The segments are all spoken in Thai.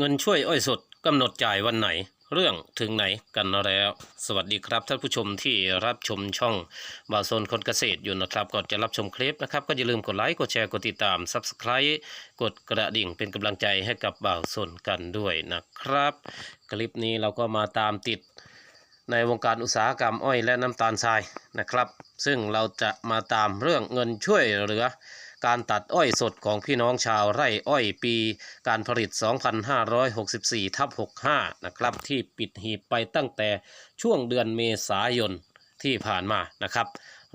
เงินช่วยอ้อยสดกำหนดจ่ายวันไหน เรื่องถึงไหนกันแล้ว สวัสดีครับท่านผู้ชมที่รับชมช่องบาโซนคนเกษตรอยู่นะครับ ก่อนจะรับชมคลิปนะครับ ก็อย่าลืมกดไลค์กดแชร์กดติดตาม Subscribe กดกระดิ่งเป็นกำลังใจให้กับบ่าวโซนกันด้วยนะครับ คลิปนี้เราก็มาตามติดในวงการอุตสาหกรรมอ้อยและน้ำตาลทรายนะครับ ซึ่งเราจะมาตามเรื่องเงินช่วยเหลือ การตัดอ้อยสดของพี่น้องชาวไร่อ้อยปีการผลิต 2564ทับ65 นะครับ ที่ปิดหีบไปตั้งแต่ช่วงเดือนเมษายนที่ผ่านมานะครับ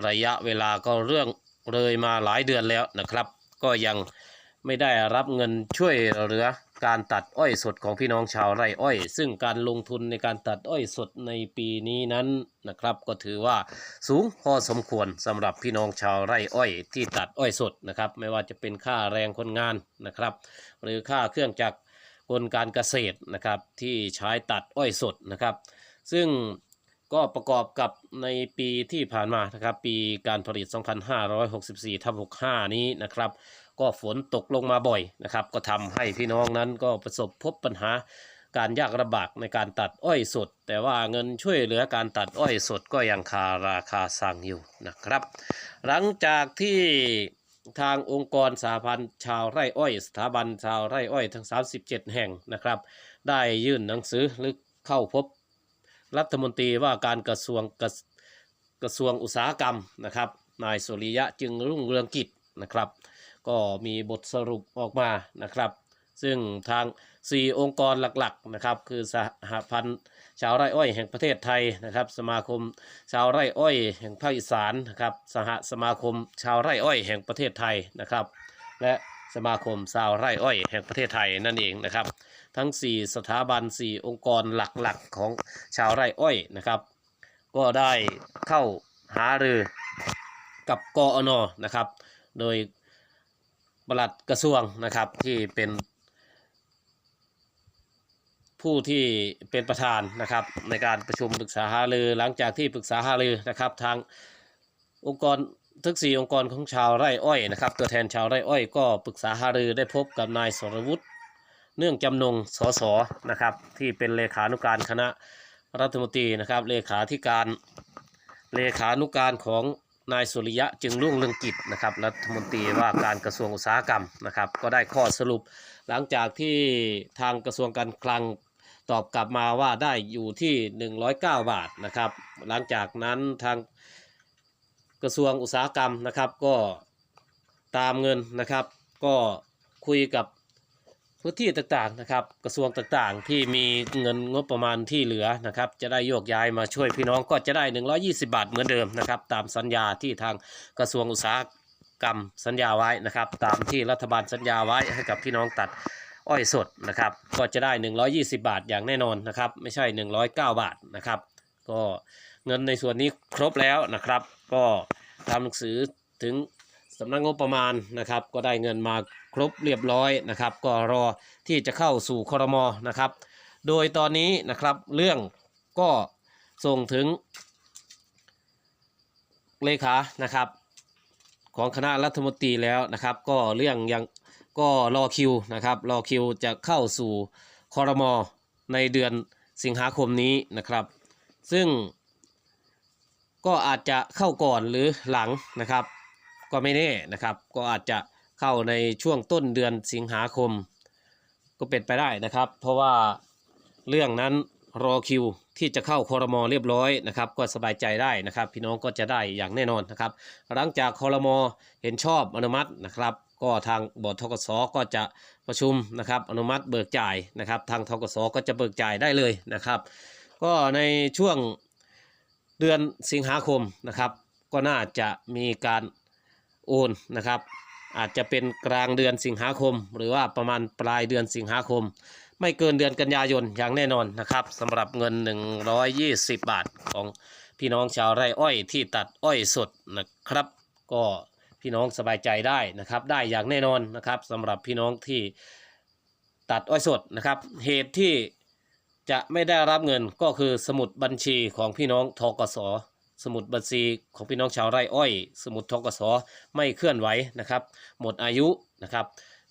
ระยะเวลาก็เรื่องเลยมาหลายเดือนแล้วนะครับ ก็ยังไม่ได้รับเงินช่วยเหลือ การตัดอ้อยสดของพี่น้องชาวไร่อ้อย ซึ่งการลงทุนในการตัดอ้อยสดในปีนี้นั้นนะครับ ก็ถือว่าสูงพอสมควรสำหรับพี่น้องชาวไร่อ้อย ที่ตัดอ้อยสดนะครับ ไม่ว่าจะเป็นค่าแรงคนงานนะครับ หรือค่าเครื่องจักรกลการเกษตรนะครับที่ใช้ตัดอ้อยสดนะครับ ซึ่ง ก็ประกอบกับในปีที่ผ่านมานะครับปีการผลิต 2564ทับ65 นี้นะครับ ก็ฝนตกลงมาบ่อยนะครับ ก็ทำให้พี่น้องนั้นก็ประสบพบปัญหาการยากลำบากในการตัดอ้อยสด แต่ว่าเงินช่วยเหลือการตัดอ้อยสดก็ยังคาราคาสั่งอยู่นะครับ หลังจากที่ทางองค์กรสหพันธ์ชาวไร่อ้อย สถาบันชาวไร่อ้อยทั้ง 37 แห่งนะครับ ได้ยื่นหนังสือหรือเข้าพบ รัฐมนตรีว่าการกระทรวงกระกระทรวงอุตสาหกรรมนะครับ นายสุริยะจึงรุ่งเรืองกิจนะครับ ก็มีบทสรุปออกมานะครับ ซึ่งทาง 4 องค์กรหลักๆนะครับ คือสหพันธ์ชาวไร่อ้อยแห่งประเทศไทยนะครับ สมาคมชาวไร่อ้อยแห่งภาคอีสานนะครับสหสมาคมชาวไร่อ้อยแห่งประเทศไทยนะครับ และสมาคมชาวไร่อ้อยแห่งประเทศไทยนั่นเองนะครับ ทั้ง 4 สถาบัน 4 องค์กรหลักๆของชาวไร่อ้อยนะครับ ก็ได้เข้าหารือกับกอนนะครับ โดยปลัดกระทรวงนะครับที่เป็น ผู้ที่เป็นประธานนะครับในการประชุมปรึกษาหารือหลังจากที่ปรึกษาหารือนะครับ ทางองค์กรทั้งสี่องค์กรของชาวไร่อ้อยนะครับ ตัวแทนชาวไร่อ้อยก็ปรึกษาหารือได้พบกับนายสรวุฒิ เนื่องจำนงสสนะครับที่เป็นเลขานุการคณะรัฐมนตรีนะครับเลขาธิการเลขานุการของนายสุริยะจึงรุ่งเรืองกิจนะครับรัฐมนตรีว่าการกระทรวงอุตสาหกรรมนะครับ ก็ได้ข้อสรุปหลังจากที่ทางกระทรวงการคลังตอบกลับมาว่าได้อยู่ที่ 109 บาทนะครับ หลังจากนั้นทางกระทรวงอุตสาหกรรมนะครับก็ตามเงินนะครับ ก็คุยกับ พื้นที่ต่างๆนะครับกระทรวงต่างๆ ที่มีเงินงบประมาณที่เหลือนะครับ จะได้โยกย้ายมาช่วยพี่น้องก็จะได้ 120 บาทเหมือนเดิมนะครับ ตามสัญญาที่ทางกระทรวงอุตสาหกรรมสัญญาไว้นะครับ ตามที่รัฐบาลสัญญาไว้ให้กับพี่น้องตัดอ้อยสดนะครับ ก็จะได้ 120 บาทอย่างแน่นอนนะครับ ไม่ใช่ 109 บาทนะครับ ก็เงินในส่วนนี้ครบแล้วนะครับ ก็ทำหนังสือถึงำนักงบประมาณนะครับ ก็ได้เงินมาครบเรียบร้อยนะครับ ก็รอที่จะเข้าสู่ครมนะครับ โดยตอนนี้นะครับเรื่องก็ส่งถึงเลขานะครับ ของคณะรัฐมนตรีแล้วนะครับ ก็เรื่องยังก็รอคิวนะครับรอคิวจะเข้าสู่คอรมอในเดือนสิงหาคมนี้นะครับ ซึ่งก็อาจจะเข้าก่อนหรือหลังนะครับ ก็ไม่แน่นะครับ ก็อาจจะเข้าในช่วงต้นเดือนสิงหาคม ก็เป็นไปได้นะครับ เพราะว่าเรื่องนั้นรอคิวที่จะเข้าคอรมอเรียบร้อยนะครับ ก็สบายใจได้นะครับ พี่น้องก็จะได้อย่างแน่นอนนะครับ หลังจากคอรมอเห็นชอบอนุมัตินะครับ ก็ทางบอร์ดทกศก็จะประชุมนะครับ อนุมัติเบิกจ่ายนะครับ ทางทกศก็จะเบิกจ่ายได้เลยนะครับ ก็ในช่วงเดือนสิงหาคมนะครับ ก็น่าจะมีการ โอนนะครับ อาจจะเป็นกลางเดือนสิงหาคม หรือว่าประมาณปลายเดือนสิงหาคม ไม่เกินเดือนกันยายนอย่างแน่นอนนะครับสำหรับเงิน 120 บาทของพี่น้องชาวไร่อ้อยที่ตัดอ้อยสดนะครับ ก็พี่น้องสบายใจได้นะครับ ได้อย่างแน่นอนนะครับสำหรับพี่น้องที่ตัดอ้อยสดนะครับ เหตุที่จะไม่ได้รับเงินก็คือสมุดบัญชีของพี่น้องทกส สมุดบัญชีของพี่น้องชาวไร่อ้อย สมุดทกสไม่เคลื่อนไหวนะครับ หมดอายุนะครับ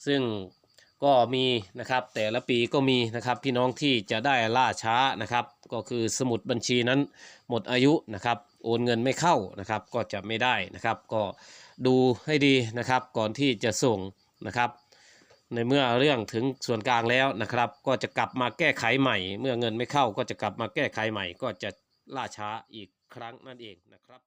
ซึ่งก็มีนะครับแต่ละปีก็มีนะครับพี่น้องที่จะได้ล่าช้านะครับ ก็คือสมุดบัญชีนั้นหมดอายุนะครับ โอนเงินไม่เข้านะครับ ก็จะไม่ได้นะครับ ก็ดูให้ดีนะครับ ก่อนที่จะส่งนะครับ ในเมื่อเรื่องถึงส่วนกลางแล้วนะครับ ก็จะกลับมาแก้ไขใหม่ เมื่อเงินไม่เข้าก็จะกลับมาแก้ไขใหม่ ก็จะล่าช้าอีก ครั้งนั่นเองนะครับ